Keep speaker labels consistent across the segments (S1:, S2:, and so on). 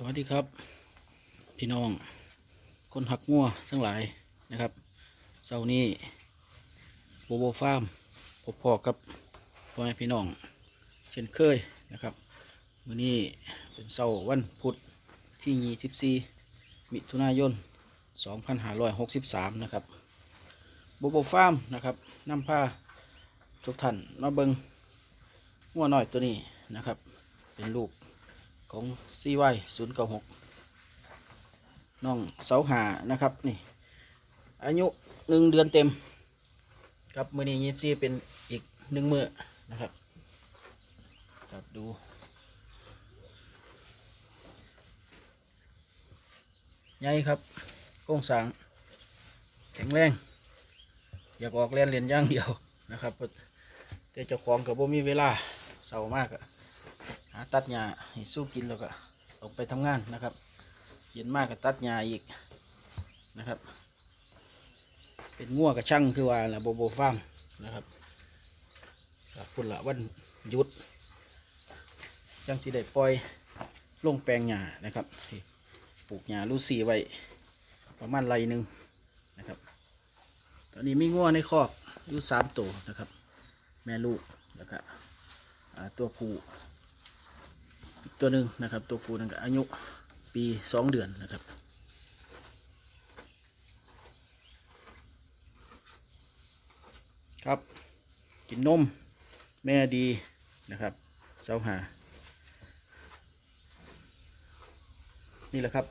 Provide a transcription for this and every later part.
S1: สวัสดีครับ พี่น้อง คนหักงัวทั้งหลายนะครับเสาร์นี้โบโบฟาร์มพบพอกับพ่อแม่พี่น้อง เช่นเคยนะครับมื้อนี้เป็นเสาร์วันพุธที่ 24 มิถุนายน 2563 นะครับโบโบฟาร์มนะครับนำพาทุกท่านมาเบิงงัวหน้อยตัวนี้นะครับ เป็นลูก ของ CY 0 9 6น้องเสาหานะครับนี่อายุหนึ่งเดือนเต็ม ครับมือนี้ยิบซีเป็นอีกหนึ่งมือนะครับครับดูใหญ่ครับโครงสาง แข็งแรง อยากออกเล่นเรียนย่างเดียวนะครับแต่เจ้าของกับบ่มีเวลาเศร้ามากอะาตัดหญ้าให้สู้กินแล้วก็ออกไปทำงานนะครับ เย็นมากก็ตัดหญ้าอีกนะครับ เป็นง่วกับช่างคือว่าละโบโบฟาร์มนะครับคุณละวันหยุดจังสิได้ปล่อยลงแปลงหญ้านะครับปลูกหญ้าลูซี่ไว้ประมาณไรหนึ่งนะครับ ตอนนี้มีง่วในคอกอยู่สามตัวนะครับ แม่ลูกแล้วก็ตัวผู้ ตัวหนึ่งนะครับ ตัวผู้นั่นก็อายุปีสองเดือนนะครับครับ กินนม แม่ดีนะครับเสาหา นี่แหละครับ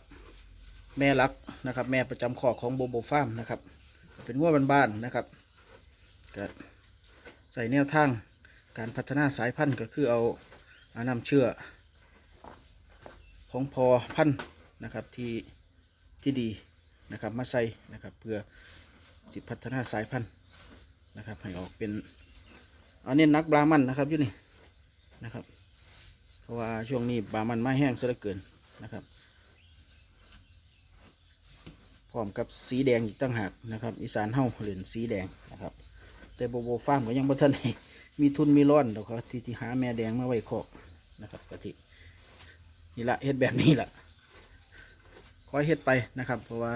S1: แม่รักนะครับ แม่ประจำขอของโบโบฟาร์มนะครับ เป็นง้วบ้านๆนะครับก็ใส่แนวทางการพัฒนาสายพันธุ์ก็คือเอาอนำเชื่อ ของพอพันธุ์นะครับที่ที่ดีนะครับมาใส่นะครับเพื่อสิพัฒนาสายพันธุ์นะครับให้ออกเป็นอันนี้นักบรามันนะครับอยู่นี่นะครับ เพราะว่าช่วงนี้บรามันไม่แห้งซะเหลือเกินนะครับพร้อมกับสีแดงอีกตั้งหากนะครับ อีสานเฮาเหรียญสีแดงนะครับ แต่โบโบฟาร์มก็ยังบ่ทันได้มีทุนมีร้อนดอกครับที่ที่หาแม่แดงมาไว้คอกนะครับกะทิ นี่ละเฮ็ดแบบนี้ละคอยเฮ็ดไปนะครับ เพราะว่า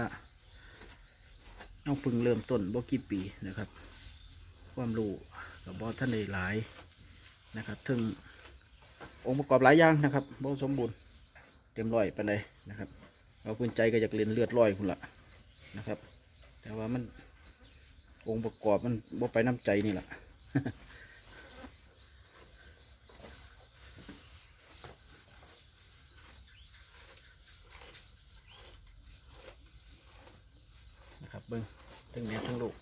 S1: เอาพึ่งเริ่มต้นบ่กี่ปีนะครับ ความรู้กับบอท่านได้หลายนะครับถึงองค์ประกอบหลายอย่างนะครับบ่สมบูรณ์เต็มร้อยไปานใดนะครับเอาพื้นใจก็อยากเรียนเลือดร้อยคุณละนะครับ แต่ว่ามันองค์ประกอบมันบ่ไปน้ำใจนี่แหละ นะครับ เบิ้งทั้งแม่ทั้งลูก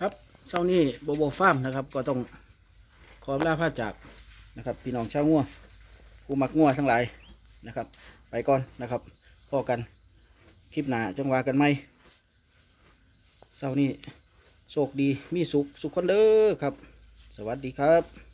S1: ครับเช้านี้โบโบฟาร์มนะครับ ก็ต้องขอลาพาจากนะครับพี่น้องชาวงัวผู้มักงัวทั้งหลายนะครับ ไปก่อนนะครับพอกัน คลิปหน้าจังหวะกันไหมเสาร์นี้โชคดีมีสุขสุขคนเด้อครับ สวัสดีครับ